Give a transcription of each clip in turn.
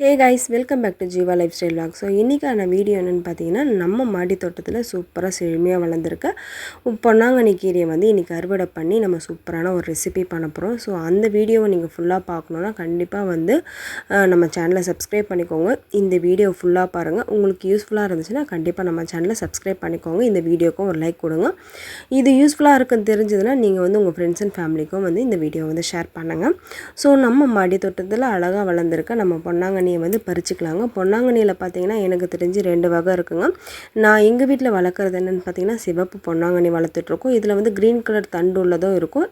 Hey guys welcome back to Jeeva life style walk so இன்றைக்கான video என்னென்னு பார்த்தீங்கன்னா நம்ம மாடி தோட்டத்தில் சூப்பராக செழுமையாக வளர்ந்துருக்க பொன்னாங்கண்ணி கீரையை வந்து இன்றைக்கி அறுவடை பண்ணி நம்ம சூப்பரான ஒரு ரெசிபி பண்ண போகிறோம் ஸோ அந்த வீடியோவை நீங்கள் ஃபுல்லாக பார்க்கணுன்னா கண்டிப்பாக வந்து நம்ம சேனலை சப்ஸ்கிரைப் பண்ணிக்கோங்க. இந்த வீடியோ ஃபுல்லாக பாருங்கள் உங்களுக்கு யூஸ்ஃபுல்லாக இருந்துச்சுன்னா கண்டிப்பாக நம்ம சேனலை சப்ஸ்கிரைப் பண்ணிக்கோங்க. இந்த வீடியோக்கும் ஒரு லைக் கொடுங்க. இது யூஸ்ஃபுல்லாக இருக்குன்னு தெரிஞ்சதுன்னா நீங்கள் வந்து உங்கள் ஃப்ரெண்ட்ஸ் அண்ட் ஃபேமிலிக்கும் வந்து இந்த வீடியோ வந்து ஷேர் பண்ணுங்கள் ஸோ நம்ம மாடி தோட்டத்தில் அழகாக வளர்ந்துருக்க நம்ம பொன்னாங்கண்ணி பொன்னாங்கண்ணியை வந்து பறிச்சுக்கலாங்க. பொன்னாங்கண்ணியில் பார்த்தீங்கன்னா எனக்கு தெரிஞ்சு ரெண்டு வகை இருக்குங்க. நான் எங்கள் வீட்டில் வளர்க்குறது என்னென்னு பார்த்தீங்கன்னா சிவப்பு பொன்னாங்கண்ணி வளர்த்துட்ருக்கோம். இதில் வந்து க்ரீன் கலர் தண்டு உள்ளதும் இருக்கும்.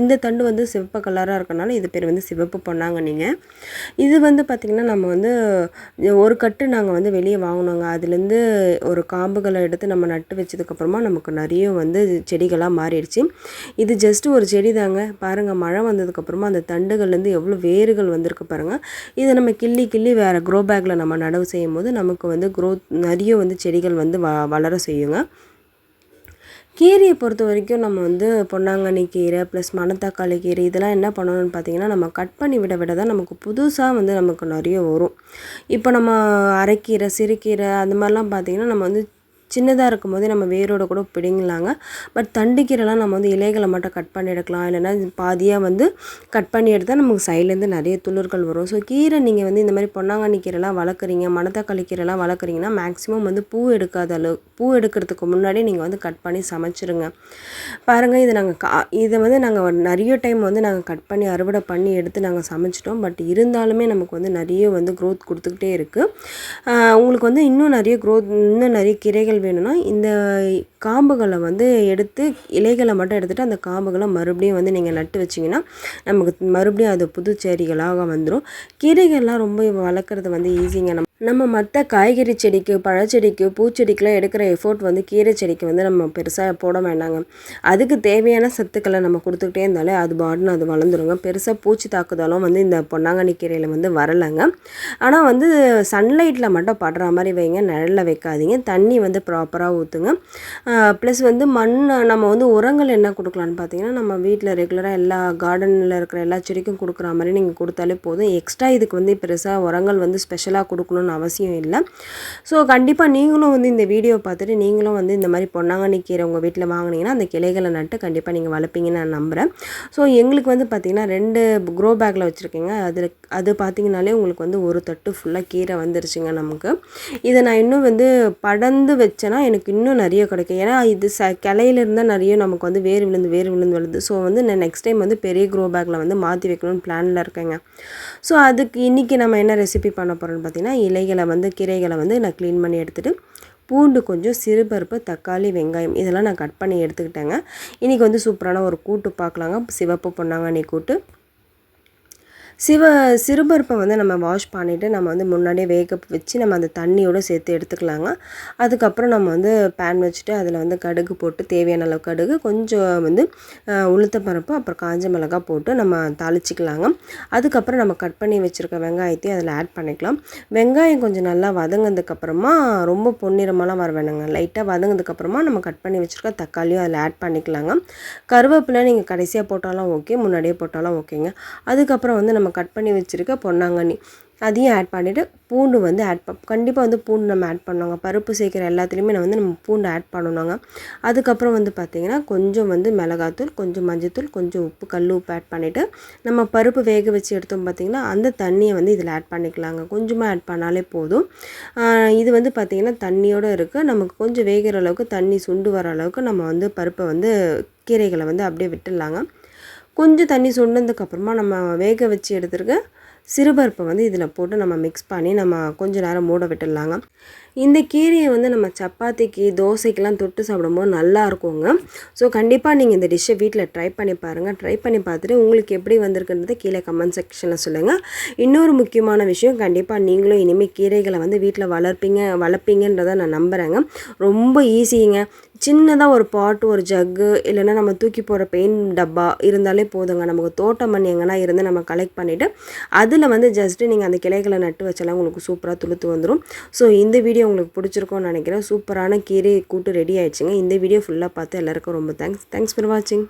இந்த தண்டு வந்து சிவப்பு கலராக இருக்கனால இது பேர் வந்து சிவப்பு பொன்னாங்கண்ணிங்க. இது வந்து பார்த்திங்கன்னா நம்ம வந்து ஒரு கட்டு நாங்கள் வந்து வெளியே வாங்கினோங்க அதுலேருந்து ஒரு காம்புகளை எடுத்து நம்ம நட்டு வச்சதுக்கப்புறமா நமக்கு நிறைய வந்து செடிகளாக மாறிடுச்சு. இது ஜஸ்ட்டு ஒரு செடி தாங்க பாருங்கள் மழை வந்ததுக்கப்புறமா அந்த தண்டுகள்லேருந்து எவ்வளோ வேர்கள் வந்திருக்கு பாருங்கள் இதை நம்ம கிள்ளி கிள்ளி கிள்ளி வேறு க்ரோ பேக்கில் நம்ம நடவு செய்யும் போது நமக்கு வந்து க்ரோத் நிறைய வந்து செடிகள் வந்து வ வளர செய்யுங்க. கீரையை பொறுத்த வரைக்கும் நம்ம வந்து பொன்னாங்கண்ணி கீரை ப்ளஸ் மணத்தக்காளி கீரை இதெல்லாம் என்ன பண்ணணும்னு பார்த்தீங்கன்னா நம்ம கட் பண்ணி விட விட தான் நமக்கு புதுசாக வந்து நமக்கு நிறைய வரும். இப்போ நம்ம அரைக்கீரை சிறுகீரை அந்த மாதிரிலாம் பார்த்திங்கன்னா நம்ம வந்து சின்னதாக இருக்கும் போதே நம்ம வேரோட கூட பிடிங்கலாங்க. பட் தண்டுக்கீரைலாம் நம்ம வந்து இலைகளை மட்டும் கட் பண்ணி எடுக்கலாம். இல்லைன்னா பாதியாக வந்து கட் பண்ணி எடுத்தால் நமக்கு சைட்லேருந்து நிறைய துளிர்கள் வரும். ஸோ கீரை நீங்கள் வந்து இந்த மாதிரி பொன்னாங்கண்ணி கீரைலாம் வளர்க்குறீங்க மணத்தக்காளி கீரைலாம் வளர்க்குறீங்கன்னா மேக்ஸிமம் வந்து பூ எடுக்காத அளவு பூ எடுக்கிறதுக்கு முன்னாடி நீங்கள் வந்து கட் பண்ணி சமைச்சிருங்க. பாருங்கள் இது நாங்கள் கா இதை வந்து நாங்கள் நிறைய டைம் வந்து நாங்கள் கட் பண்ணி அறுவடை பண்ணி எடுத்து நாங்கள் சமைச்சிட்டோம். பட் இருந்தாலுமே நமக்கு வந்து நிறைய வந்து க்ரோத் கொடுத்துக்கிட்டே இருக்குது உங்களுக்கு வந்து இன்னும் நிறைய க்ரோத் இன்னும் நிறைய கீரைகள் வேணும்னா இந்த காம்புகளை வந்து எடுத்து இலைகளை மட்டும் எடுத்துகிட்டு அந்த காம்புகளை மறுபடியும் வந்து நீங்கள் நட்டு வச்சிங்கன்னா நமக்கு மறுபடியும் அது புது செடிகளாக வந்துடும் கீரைகள்லாம் ரொம்ப வளர்க்குறது வந்து ஈஸிங்க நம்ம நம்ம மற்ற காய்கறி செடிக்கு பழச்செடிக்கு பூச்செடிக்கெலாம் எடுக்கிற எஃபோர்ட் வந்து கீரை செடிக்கு வந்து நம்ம பெருசாக போட வேண்டாங்க. அதுக்கு தேவையான சத்துக்களை நம்ம கொடுத்துக்கிட்டே இருந்தாலே அது பாடுன்னு அது வளர்ந்துருங்க. பெருசாக பூச்சி தாக்குதலும் வந்து இந்த பொன்னாங்கண்ணி கீரையில் வந்து வரலைங்க. ஆனால் வந்து சன்லைட்டில் மட்டும் படுற மாதிரி வைங்க. நிழலில் வைக்காதீங்க. தண்ணி வந்து ப்ராப்பராக ஊற்றுங்க ப்ளஸ் வந்து மண் நம்ம வந்து உரங்கள் என்ன கொடுக்கலான்னு பார்த்தீங்கன்னா நம்ம வீட்டில் ரெகுலராக எல்லா கார்டனில் இருக்கிற எல்லா செடிக்கும் கொடுக்குற மாதிரி நீங்கள் கொடுத்தாலே போதும். எக்ஸ்ட்ரா இதுக்கு வந்து பெருசாக உரங்கள் வந்து ஸ்பெஷலாக கொடுக்கணும்னு பண்ணணும்னு அவசியம் இல்லை. ஸோ கண்டிப்பாக நீங்களும் வந்து இந்த வீடியோ பார்த்துட்டு நீங்களும் வந்து இந்த மாதிரி பொன்னாங்கண்ணி கீரை உங்கள் வீட்டில் வாங்கினீங்கன்னா அந்த கிளைகளை நட்டு கண்டிப்பாக நீங்கள் வளர்ப்பீங்கன்னு நான் நம்புகிறேன் ஸோ எங்களுக்கு வந்து பார்த்திங்கன்னா ரெண்டு க்ரோ பேக்கில் வச்சுருக்கீங்க. அதில் அது பார்த்திங்கனாலே உங்களுக்கு வந்து ஒரு தட்டு ஃபுல்லாக கீரை வந்துருச்சுங்க நமக்கு. இதை நான் இன்னும் வந்து படந்து வச்சேன்னா எனக்கு இன்னும் நிறைய கிடைக்கும். ஏன்னா இது ச கிளையிலிருந்தால் நிறைய நமக்கு வந்து வேறு விழுந்து வேறு விழுந்து வருது ஸோ வந்து நான் நெக்ஸ்ட் டைம் வந்து பெரிய க்ரோ பேக்கில் வந்து மாற்றி வைக்கணும்னு பிளானில் இருக்கேங்க. ஸோ அதுக்கு இன்றைக்கி நம்ம என்ன ரெசிபி பண்ண போகிறோம்னு பார்த்தீங்கன்னா இலைகளை வந்து கீரைகளை வந்து நான் க்ளீன் பண்ணி எடுத்துகிட்டு பூண்டு கொஞ்சம் சிறுபருப்பு தக்காளி வெங்காயம் இதெல்லாம் நான் கட் பண்ணி எடுத்துக்கிட்டேங்க. இன்றைக்கி வந்து சூப்பரான ஒரு கூட்டு பார்க்கலாங்க சிவப்பு பொன்னாங்கண்ணி கூட்டு. சிவ சிறுபருப்பை வந்து நம்ம வாஷ் பண்ணிவிட்டு நம்ம வந்து முன்னாடியே வேக வச்சு நம்ம அந்த தண்ணியோடு சேர்த்து எடுத்துக்கலாங்க. அதுக்கப்புறம் நம்ம வந்து பேன் வச்சுட்டு அதில் வந்து கடுகு போட்டு தேவையான அளவு கடுகு கொஞ்சம் வந்து உளுத்த பருப்பு அப்புறம் காஞ்ச மிளகாய் போட்டு நம்ம தாளிச்சிக்கலாங்க. அதுக்கப்புறம் நம்ம கட் பண்ணி வச்சுருக்க வெங்காயத்தையும் அதில் ஆட் பண்ணிக்கலாம். வெங்காயம் கொஞ்சம் நல்லா வதங்கினதுக்கப்புறமா ரொம்ப பொன்னிறமாலாம் வர வேணுங்க. லைட்டாக வதங்கினதுக்கப்புறமா நம்ம கட் பண்ணி வச்சுருக்க தக்காளியும் அதில் ஆட் பண்ணிக்கலாங்க. கருவேப்பிலை நீங்கள் கடைசியாக போட்டாலும் ஓகே முன்னாடியே போட்டாலும் ஓகேங்க அதுக்கப்புறம் வந்து நம்ம கட் பண்ணி வச்சுருக்க பொன்னாங்கண்ணி. அதையும் ஆட் பண்ணிவிட்டு பூண்டு வந்து ஆட் ப கண்டிப்பாக வந்து பூண்டு நம்ம ஆட் பண்ணுவாங்க பருப்பு சேர்க்குற எல்லாத்துலேயுமே நம்ம வந்து நம்ம பூண்டு ஆட் பண்ணணுங்க. அதுக்கப்புறம் வந்து பார்த்திங்கன்னா கொஞ்சம் வந்து மிளகாத்தூள் கொஞ்சம் மஞ்சத்தூள் கொஞ்சம் உப்பு கல் உப்பு ஆட் பண்ணிவிட்டு நம்ம பருப்பு வேக வச்சு எடுத்தோம் பார்த்திங்கன்னா அந்த தண்ணியை வந்து இதில் ஆட் பண்ணிக்கலாங்க. கொஞ்சமாக ஆட் பண்ணாலே போதும். இது வந்து பார்த்திங்கன்னா தண்ணியோடு இருக்குது நமக்கு கொஞ்சம் வேகிற அளவுக்கு தண்ணி சுண்டு வர அளவுக்கு நம்ம வந்து பருப்பை வந்து கீரைகளை வந்து அப்படியே விட்டுடலாங்க. கொஞ்சம் தண்ணி சொன்னதுக்கப்புறமா நம்ம வேக வச்சு எடுத்துருக்க சிறுபருப்பை வந்து இதில் போட்டு நம்ம மிக்ஸ் பண்ணி நம்ம கொஞ்சம் நேரம் மூட விட்டுடலாங்க. இந்த கீரையை வந்து நம்ம சப்பாத்திக்கு தோசைக்கெலாம் தொட்டு சாப்பிடும்போது நல்லா இருக்குங்க. ஸோ கண்டிப்பாக நீங்கள் இந்த டிஷ்ஷை வீட்டில் ட்ரை பண்ணி பாருங்கள் ட்ரை பண்ணி பார்த்துட்டு உங்களுக்கு எப்படி வந்திருக்குன்றதை கீழே கமெண்ட் செக்ஷனில் சொல்லுங்கள் இன்னொரு முக்கியமான விஷயம் கண்டிப்பாக நீங்களும் இனிமேல் கீரைகளை வந்து வீட்டில் வளர்ப்பீங்க வளர்ப்பீங்கன்றதை நான் நம்புகிறேங்க ரொம்ப ஈஸிங்க சின்னதாக ஒரு பாட்டு ஒரு ஜக்கு இல்லைன்னா நம்ம தூக்கி போகிற பெயின் டப்பா இருந்தாலே போதுங்க. நமக்கு தோட்டம் மண் எங்கன்னா இருந்து நம்ம கலெக்ட் பண்ணிவிட்டு அதில் வந்து ஜஸ்ட்டு நீங்கள் அந்த கிளைகளை நட்டு வச்சாலாம் உங்களுக்கு சூப்பராக துளுத்து வந்துடும் ஸோ இந்த வீடியோ வீடியோ உங்களுக்கு பிடிச்சிருக்கோன்னு நினைக்கிறேன். சூப்பரான கீரை கூட்டு ரெடி ஆயிடுச்சுங்க. இந்த வீடியோ ஃபுல்லாக பார்த்து எல்லாருக்கும் ரொம்ப தேங்க்ஸ் தேங்க்ஸ் ஃபார் வாட்சிங்